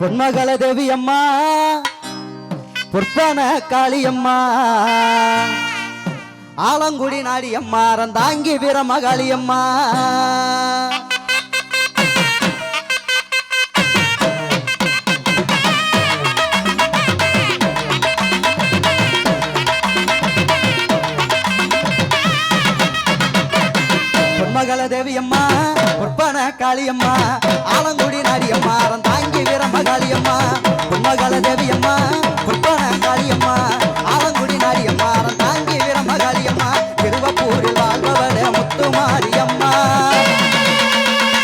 பொன்மகள தேவி அம்மா பொற்பான காளியம்மா ஆலங்குடி நாடியம்மா ரந்தாங்கி வீரமகாளியம்மா. பொன்மகள தேவியம்மா பொற்பன காளியம்மா ஆலங்குடி நாடியம்மா காளியம்மா வீரமகாளியம்மா பொன்மகள தேவியம்மா பொற்பன காளியம்மா ஆலங்குடி நாடியம்மா தாங்கி வீரம்ம காளியம்மா திருவப்பூரில் வாழ்பவளே முத்துமாரியம்மா.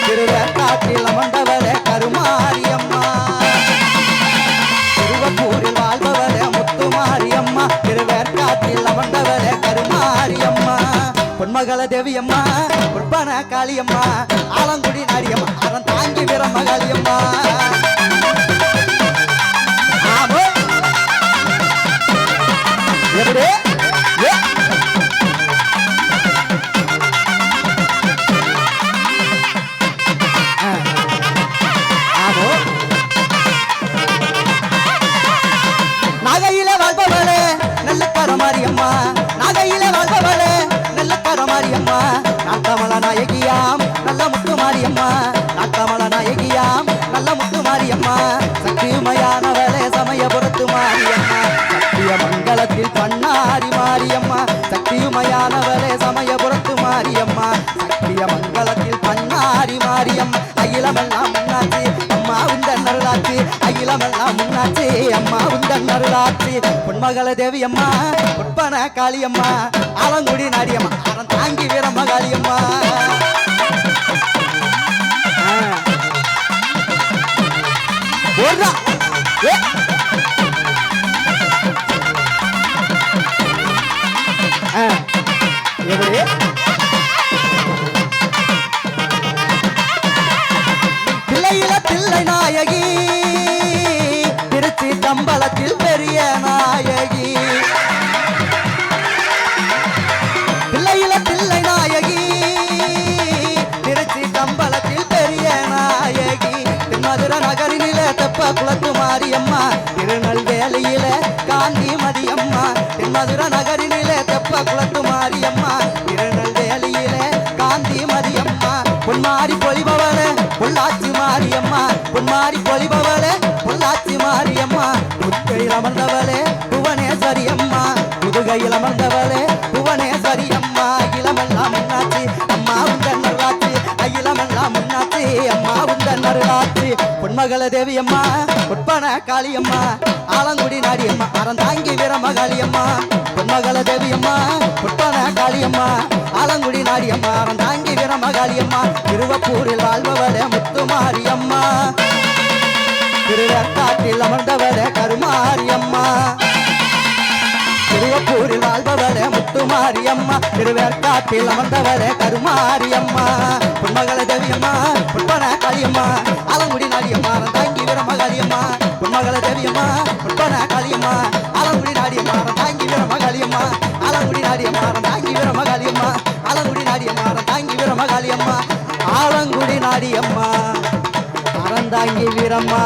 திருவேற்காட்டில் அமர்ந்தவளே கருமாரியம்மா. திருவப்பூரில் வாழ்பவளே முத்துமாரியம்மா திருவேற்காட்டில் அமர்ந்தவளே கருமாரியம்மா. பொன்மகள தேவியம்மா பொற்பன காளியம்மா ஆலங்குடி நாடியம்மா அவன் தாங்கி கரமாரியம்மா நகையில வாழ்பவளே நல்ல நான் நாட்டமல நாயகியாம் நல்ல முத்து மாரியம்மா. நான் நாட்டமல நாயகியாம் நல்ல முத்து மாரியம்மா. சக்திமயானவளே சமயபுரத்து மாரியம்மா. சத்திய மங்களத்தில் பண்ணாரி மாரியம்மா. சக்தியுமயானவளே சமயபுரத்து மாரியம்மா. சத்திய மங்களத்தில் பண்ணாரி மாரியம்மா அகிலமெல்லாம் முன்னாச்சு அம்மா உந்தன் அருளாச்சு அகிலமெல்லாம் முன்னாச்சு அம்மா உந்தன் அருளாச்சு பொன்மகள தேவி அம்மா பொற்பன காளியம்மா ஆலங்குடி நாடியம்மா அறம் தாங்கி வீரம்மா காளியம்மா ஆ. பிள்ளையில நாயகி. திருச்சி தம்பளத்தில் பெரிய நாயகி. பிள்ளையில பிள்ளை நாயகி. திருச்சி தம்பளத்தில் பெரிய நாயகி. திருமதுர நகரினில தெப்ப குளத்து மாரியம்மா திருநெல்வேலியில காந்தி மதியம்மா. திருமதுர நகரினில தெப்ப குளத்து மாரியம்மா பொன்மாரி பொலிபவளே பொள்ளாச்சி மாரியம்மா முத்தையில் அமர்ந்தவளே புவனேஸ்வரி அம்மா புதுகையில் அமர்ந்தவளே புவனேஸ்வரி அம்மா இளமெல்லாம் முன்னாச்சு அம்மா உந்தன் நல்லாச்சு அகிலமெல்லாம் முன்னாச்சு அம்மா உந்தன் அருளாச்சு பொன்மகள தேவி அம்மா பொற்பன காளியம்மா ஆலங்குடி நாடியம்மா அறந்தாங்கி வீரமகாளியம்மா. பொன்மகள தேவி அம்மா பொற்பன காளியம்மா ஆலங்குடி நாடியம்மா அறந்தாங்கி வீரமகாளியம்மா. திருவப்பூரில் வாழ்பவளே முத்துமாரியம்மா. திருவேற்காட்டில் அமர்ந்தவளே கருமாரியம்மா. திருவப்பூரில் வாழ்பவளே முத்துமாரியம்மா திருவேற்காட்டில் அமர்ந்தவரே கருமாரியம்மா. பொன்மகள தேவியம்மா பொற்பன காளியம்மா ஆலங்குடி நாடியம்மா தாங்கி வீரமகாளியம்மா. பொன்மகள தேவியம்மா பொற்பன காளியம்மா ஆலங்குடி நாடியம்மா தாங்கி வீரமகாளியம்மா. ஆலங்குடி நாடியம்மா தாங்கி வீரமகாளியம்மா ஆலங்குடி நாடியம்மா தாங்கி வீரமகாளியம்மா. ஆலங்குடி நாடியம்மா அறந்தாங்கி வீரம்மா.